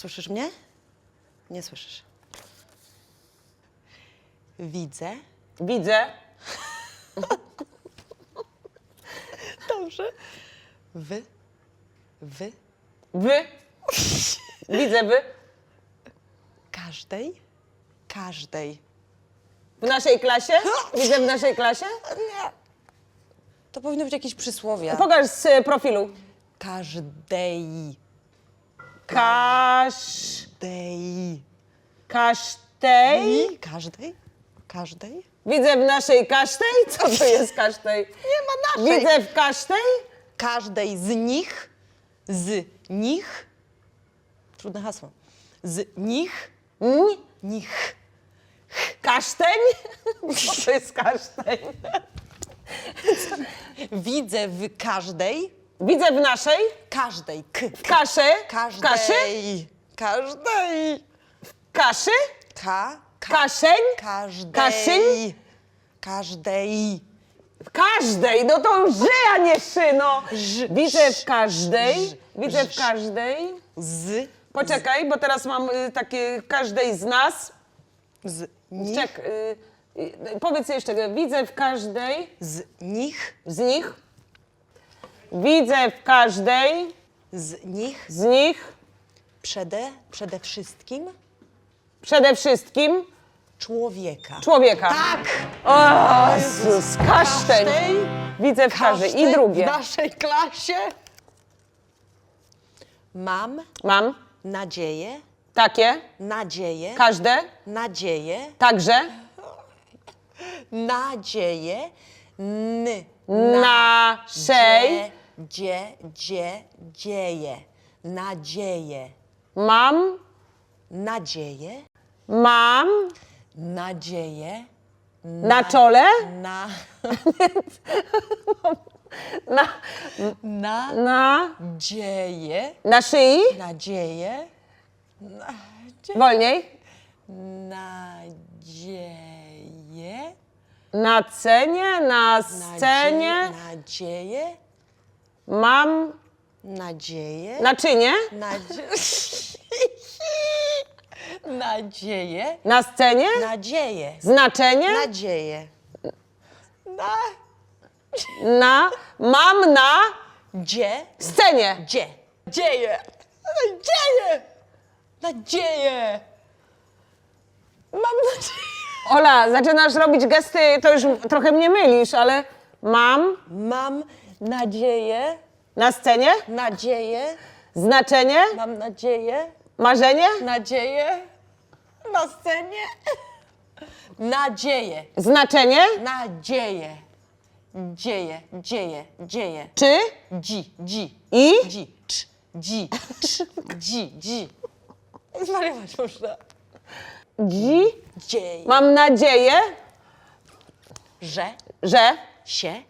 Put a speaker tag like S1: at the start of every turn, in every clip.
S1: Słyszysz mnie? Nie słyszysz. Widzę.
S2: Widzę.
S1: Dobrze. Wy. Wy.
S2: Wy. Widzę wy.
S1: Każdej. Każdej.
S2: W naszej klasie? Widzę w naszej klasie?
S1: Nie. To powinno być jakieś przysłowie.
S2: Pokaż z profilu.
S1: Każdej.
S2: Kasz...
S1: Dej.
S2: Kasztej?
S1: I każdej? Każdej?
S2: Widzę w naszej kasztej? Co to jest kasztej?
S1: Nie ma naszej.
S2: Widzę w kasztej?
S1: Każdej z nich. Z nich. Trudne hasło. Z nich.
S2: N?
S1: Nich.
S2: Kaszteń? Co to jest kaszteń?
S1: Widzę w każdej.
S2: Widzę w naszej
S1: Każdej. K.
S2: kaszę.
S1: Każdej.
S2: Kaszy?
S1: Każdej.
S2: Kaszy?
S1: Ka. ka
S2: Kaszeń?
S1: każdej.
S2: Kaszyń?
S1: Każdej.
S2: W każdej, no to ży, a nie szy, no.
S1: Ż-
S2: Widzę w
S1: ż-
S2: każdej, widzę w
S1: ż-
S2: każdej.
S1: Z.
S2: Poczekaj, bo teraz mam y, takie każdej z nas.
S1: Z nich.
S2: Czek, y, y, powiedz jeszcze, widzę w każdej
S1: Z nich.
S2: z nich. Widzę w każdej
S1: Z nich.
S2: z nich
S1: Przede, przede wszystkim
S2: przede wszystkim
S1: człowieka.
S2: człowieka.
S1: Tak!
S2: O Jezus, kaszteń. Widzę w każdej. I
S1: Każdej
S2: drugie.
S1: W naszej klasie. Mam
S2: Mam
S1: nadzieję,
S2: takie,
S1: nadzieję,
S2: każde,
S1: nadzieję,
S2: także,
S1: nadzieję, n,
S2: naszej.
S1: Dzie, dzie, dzieje, nadzieję,
S2: Mam,
S1: nadzieję,
S2: mam.
S1: Nadzieję,
S2: na czole,
S1: na,
S2: na,
S1: na,
S2: na,
S1: dzieje,
S2: na szyi,
S1: nadzieję,
S2: wolniej,
S1: nadzieję,
S2: na cenie, na
S1: nadzieję,
S2: scenie,
S1: nadzieję,
S2: mam
S1: nadzieję,
S2: naczynie,
S1: nadzieję, nadzieję,
S2: na scenie,
S1: nadzieję,
S2: znaczenie,
S1: nadzieję, na,
S2: na, mam na
S1: dzie,
S2: scenie.
S1: dzie, dzieje, nadzieję, nadzieję, mam nadzieję.
S2: Ola, zaczynasz robić gesty, to już trochę mnie mylisz, ale mam
S1: Mam nadzieję,
S2: na scenie,
S1: nadzieję,
S2: znaczenie,
S1: mam nadzieję,
S2: marzenie,
S1: nadzieję. Na scenie. Nadzieję,
S2: znaczenie,
S1: nadzieję, dzieje, dzieje, dzieje.
S2: czy?
S1: Dzi, dzi,
S2: i?
S1: Dzi, cz, dzi, cz, dzi, dzi. Zwariować można.
S2: dzi.
S1: Dzieje,
S2: Mam nadzieję,
S1: że,
S2: że,
S1: się,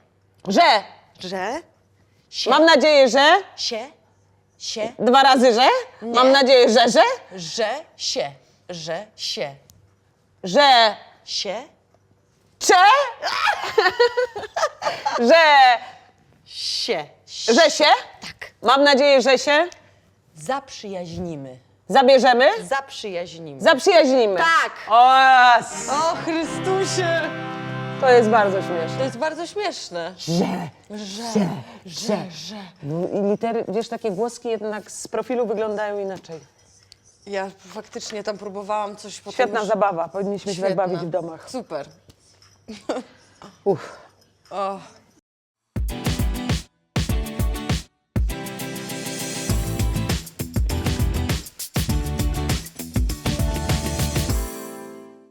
S2: że.
S1: Że, się,
S2: Mam nadzieję, że.
S1: się, się,
S2: Dwa razy, że. Mam nadzieję, że, że.
S1: że, się, że, się,
S2: Że.
S1: się,
S2: Cze. że.
S1: się,
S2: Że się.
S1: Tak.
S2: Mam nadzieję, że się
S1: Zaprzyjaźnimy.
S2: zabierzemy.
S1: Zaprzyjaźnimy.
S2: Zaprzyjaźnimy.
S1: Tak.
S2: O.
S1: O Chrystusie!
S2: To jest bardzo śmieszne.
S1: To jest bardzo śmieszne.
S2: Że.
S1: Że,
S2: że.
S1: że, że.
S2: No i litery, wiesz, takie głoski jednak z profilu wyglądają inaczej.
S1: Ja faktycznie tam próbowałam coś potem
S2: Świetna
S1: już-
S2: zabawa, powinniśmy się tak
S1: Świetna.
S2: bawić w domach.
S1: Super.
S2: Uff.
S1: O,